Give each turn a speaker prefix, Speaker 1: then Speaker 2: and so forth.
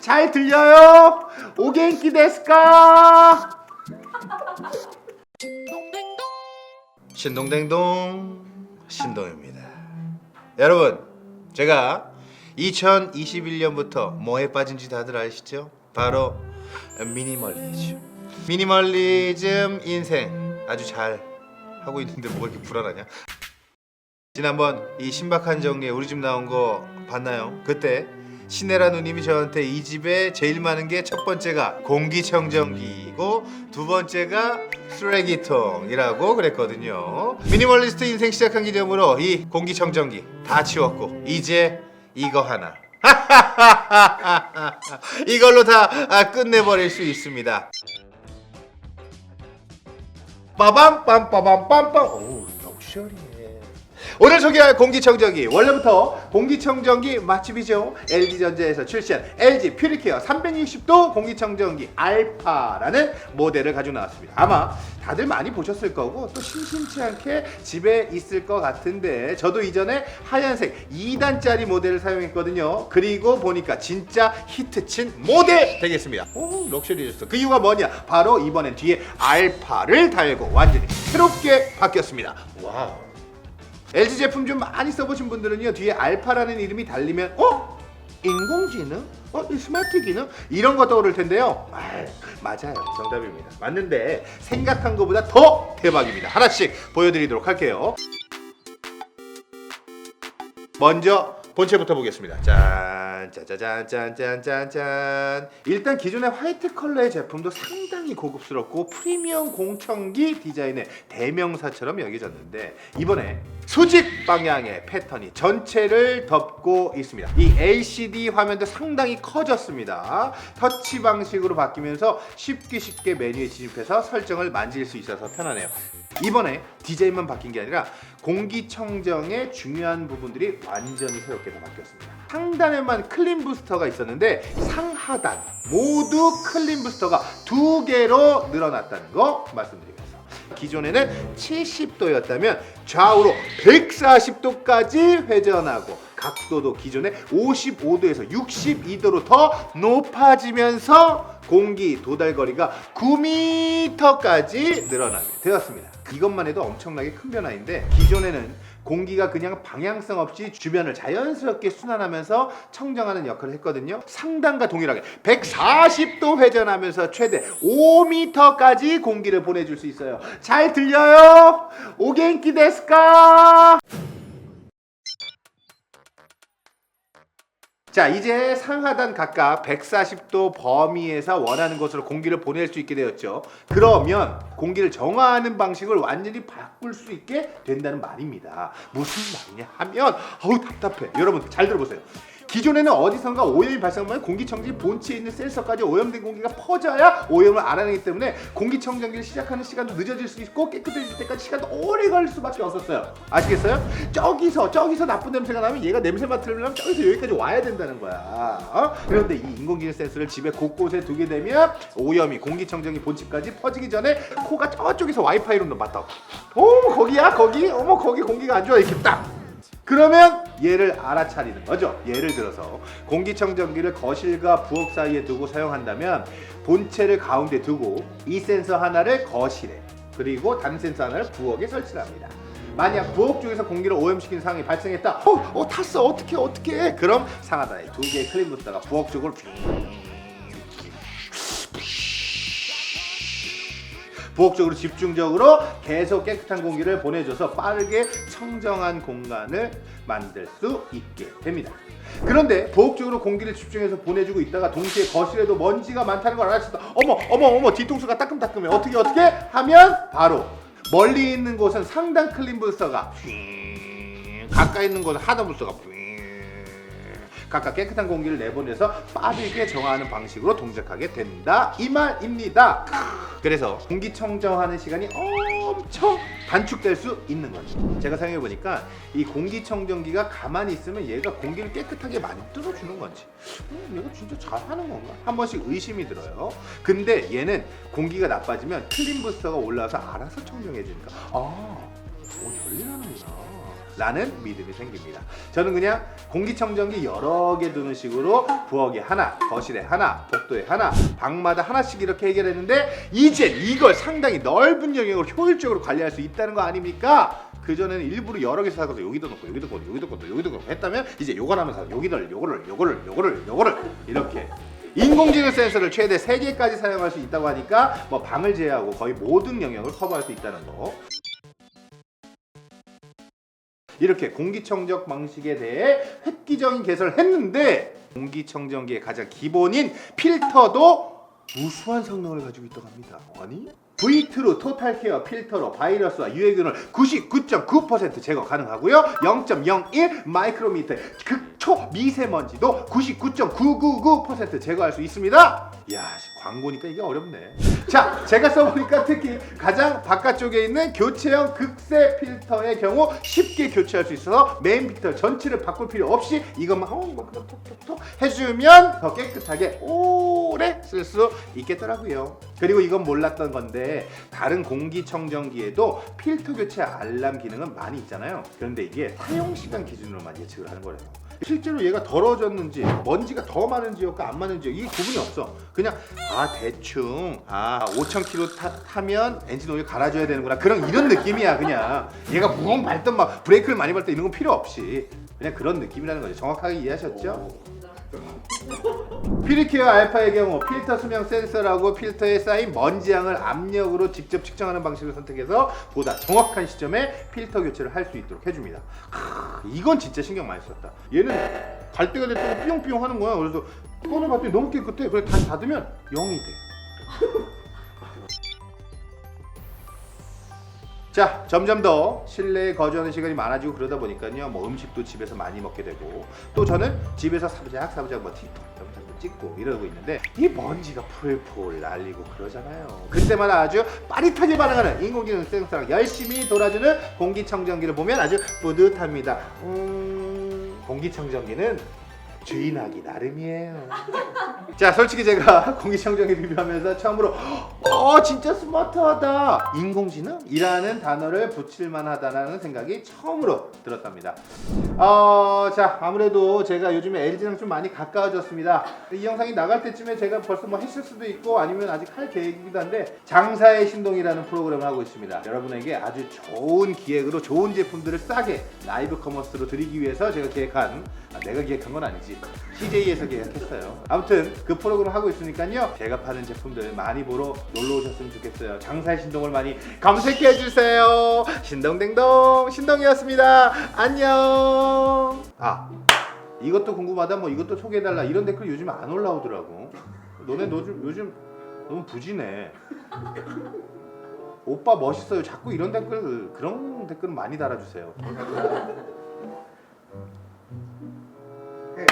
Speaker 1: 잘 들려요? 오겐키 데스까? 신동댕동 신동입니다. 여러분, 제가 2021년부터 뭐에 빠진지 다들 아시죠? 바로 미니멀리즘. 미니멀리즘 인생 아주 잘 하고 있는데 뭐가 이렇게 불안하냐? 지난번 이 신박한 정리에 우리 집 나온 거 봤나요? 그때 신혜라 누님이 저한테 이 집에 제일 많은 게 첫 번째가 공기청정기이고 두 번째가 쓰레기통이라고 그랬거든요. 미니멀리스트 인생 시작한 기념으로 이 공기청정기 다 치웠고 이제 이거 하나. 이걸로 다 아, 끝내버릴 수 있습니다. 빠밤 빰빠밤 빰빰 오 럭셔리해 오늘 소개할 공기청정기. 원래부터 공기청정기 맛집이죠. LG전자에서 출시한 LG 퓨리케어 360도 공기청정기 알파라는 모델을 가지고 나왔습니다. 아마 다들 많이 보셨을 거고 또 심심치 않게 집에 있을 것 같은데 저도 이전에 하얀색 2단짜리 모델을 사용했거든요. 그리고 보니까 진짜 히트친 모델 되겠습니다. 오 럭셔리했어. 그 이유가 뭐냐? 바로 이번엔 뒤에 알파를 달고 완전히 새롭게 바뀌었습니다. 와우 LG 제품 좀 많이 써보신 분들은요 뒤에 알파라는 이름이 달리면 어? 인공지능? 어? 이 스마트 기능? 이런 거 떠오를 텐데요 아, 맞아요 정답입니다 맞는데 생각한 것보다 더 대박입니다 하나씩 보여드리도록 할게요 먼저 본체부터 보겠습니다. 짠, 짜자잔, 짠짠짠짠. 일단 기존의 화이트 컬러의 제품도 상당히 고급스럽고 프리미엄 공청기 디자인의 대명사처럼 여겨졌는데 이번에 수직 방향의 패턴이 전체를 덮고 있습니다. 이 LCD 화면도 상당히 커졌습니다. 터치 방식으로 바뀌면서 쉽게 쉽게 메뉴에 진입해서 설정을 만질 수 있어서 편하네요. 이번에 디자인만 바뀐 게 아니라 공기청정의 중요한 부분들이 완전히 새롭게 다 바뀌었습니다. 상단에만 클린 부스터가 있었는데 상하단 모두 클린 부스터가 두 개로 늘어났다는 거 말씀드리면서 기존에는 70도였다면 좌우로 140도까지 회전하고 각도도 기존의 55도에서 62도로 더 높아지면서 공기 도달 거리가 9m까지 늘어나게 되었습니다. 이것만 해도 엄청나게 큰 변화인데 기존에는 공기가 그냥 방향성 없이 주변을 자연스럽게 순환하면서 청정하는 역할을 했거든요. 상단과 동일하게 140도 회전하면서 최대 5m까지 공기를 보내줄 수 있어요. 잘 들려요? 오겐키 데스까? 자 이제 상하단 각각 140도 범위에서 원하는 곳으로 공기를 보낼 수 있게 되었죠. 그러면 공기를 정화하는 방식을 완전히 바꿀 수 있게 된다는 말입니다. 무슨 말이냐 하면 어우 답답해. 여러분 잘 들어보세요. 기존에는 어디선가 오염이 발생하면 공기청정기 본체에 있는 센서까지 오염된 공기가 퍼져야 오염을 알아내기 때문에 공기청정기를 시작하는 시간도 늦어질 수 있고 깨끗해질 때까지 시간도 오래 걸릴 수밖에 없었어요. 아시겠어요? 저기서 저기서 나쁜 냄새가 나면 얘가 냄새 맡으려면 저기서 여기까지 와야 된다는 거야. 어? 그런데 이 인공지능 센서를 집에 곳곳에 두게 되면 오염이 공기청정기 본체까지 퍼지기 전에 코가 저쪽에서 와이파이로 맞다. 어머 거기야 거기 어머 거기 공기가 안 좋아 이렇게 딱. 그러면 얘를 알아차리는 거죠. 예를 들어서 공기청정기를 거실과 부엌 사이에 두고 사용한다면 본체를 가운데 두고 이 센서 하나를 거실에 그리고 다른 센서 하나를 부엌에 설치를 합니다. 만약 부엌 쪽에서 공기를 오염시키는 상황이 발생했다. 어, 어 탔어. 어떻게 어떻게? 그럼 상하단에 두 개의 클린 부스터가 부엌 쪽으로 부엌적으로 집중적으로 계속 깨끗한 공기를 보내줘서 빠르게 청정한 공간을 만들 수 있게 됩니다. 그런데 부엌적으로 공기를 집중해서 보내주고 있다가 동시에 거실에도 먼지가 많다는 걸 알았을 때 어머 어머 어머 뒤통수가 따끔따끔해. 어떻게 어떻게? 하면 바로 멀리 있는 곳은 상단 클린 휘 가까이 있는 곳은 하단 휘 각각 깨끗한 공기를 내보내서 빠르게 정화하는 방식으로 동작하게 된다 이 말입니다. 그래서 공기청정하는 시간이 엄청 단축될 수 있는 거죠. 제가 생각해 보니까 이 공기청정기가 가만히 있으면 얘가 공기를 깨끗하게 만들어 주는 건지, 음, 얘가 진짜 잘하는 건가? 한 번씩 의심이 들어요. 근데 얘는 공기가 나빠지면 클린 부스터가 올라와서 알아서 청정해 주니까 아, 라는 믿음이 생깁니다. 저는 그냥 공기청정기 여러 개 두는 식으로 부엌에 하나, 거실에 하나, 복도에 하나, 방마다 하나씩 이렇게 해결했는데 이제 이걸 상당히 넓은 영역으로 효율적으로 관리할 수 있다는 거 아닙니까? 그전에는 일부러 여러 개 사서 여기도 넣고 여기도 넣고 여기도 넣고 여기도 넣고 했다면 이제 요걸 하면서 여기를 요거를 요거를 요거를 요거를 이렇게 인공지능 센서를 최대 3개까지 사용할 수 있다고 하니까 뭐 방을 제외하고 거의 모든 영역을 커버할 수 있다는 거. 이렇게 공기청정 방식에 대해 획기적인 개설을 했는데 공기청정기의 가장 기본인 필터도 우수한 성능을 가지고 있다고 합니다. 아니? V2로 토탈 케어 필터로 바이러스와 유해균을 99.9% 제거 가능하고요. 0.01 마이크로미터 극초 미세먼지도 99.999% 제거할 수 있습니다. 이야, 광고니까 이게 어렵네. 자, 제가 써보니까 특히 가장 바깥쪽에 있는 교체형 극세 필터의 경우 쉽게 교체할 수 있어서 메인 필터 전체를 바꿀 필요 없이 이것만 어, 이거 그냥 톡톡톡 해주면 더 깨끗하게 오래 쓸 수 있겠더라고요. 그리고 이건 몰랐던 건데 다른 공기청정기에도 필터 교체 알람 기능은 많이 있잖아요. 그런데 이게 사용 시간 기준으로만 예측을 하는 거래요. 실제로 얘가 더러워졌는지 먼지가 더 많은지였고 안 많은지 이 구분이 없어. 그냥 아 대충 아 5,000km 타, 타면 엔진 오일 갈아줘야 되는구나 그런 이런 느낌이야 그냥 얘가 무엉 밟던 막 브레이크를 많이 밟던 이런 건 필요 없이 그냥 그런 느낌이라는 거죠. 정확하게 이해하셨죠? 피리케어 알파의 경우 필터 수명 센서라고 필터에 쌓인 먼지 양을 압력으로 직접 측정하는 방식을 선택해서 보다 정확한 시점에 필터 교체를 할 수 있도록 해줍니다. 크, 이건 진짜 신경 많이 썼다. 얘는 갈 때가 됐다고 삐용삐용 하는 거야. 그래서 꺼내봤더니 너무 깨끗해. 그래서 다시 닫으면 0이 돼. 자, 점점 더 실내에 거주하는 시간이 많아지고 그러다 보니까요. 뭐 음식도 집에서 많이 먹게 되고 또 저는 집에서 사부작 사부작 뭐 틱톡 영상도 찍고 이러고 있는데 이 먼지가 풀풀 날리고 그러잖아요. 그때마다 아주 빠릿하게 반응하는 인공지능 센서랑 열심히 돌아주는 공기청정기를 보면 아주 뿌듯합니다. 음, 공기청정기는 주인하기 나름이에요. 자, 솔직히 제가 공기청정기 비교하면서 처음으로 어 진짜 스마트하다 인공지능이라는 단어를 붙일 만하다라는 생각이 처음으로 들었답니다. 어, 자 아무래도 제가 요즘에 LG랑 좀 많이 가까워졌습니다. 이 영상이 나갈 때쯤에 제가 벌써 뭐 했을 수도 있고 아니면 아직 할 계획이기도 한데 장사의 신동이라는 프로그램을 하고 있습니다. 여러분에게 아주 좋은 기획으로 좋은 제품들을 싸게 라이브 커머스로 드리기 위해서 제가 기획한 아, 내가 기획한 건 아니지 CJ에서 계획했어요. 아무튼 그 프로그램 하고 있으니까요. 제가 파는 제품들 많이 보러 놀러 오셨으면 좋겠어요. 장사의 신동을 많이 검색해 주세요. 신동댕동 신동이었습니다. 안녕. 아 이것도 궁금하다. 뭐 이것도 소개해달라. 이런 댓글 요즘 안 올라오더라고. 너네 너 좀, 요즘 너무 부지네. 오빠 멋있어요. 자꾸 이런 댓글 그런 댓글 많이 달아주세요.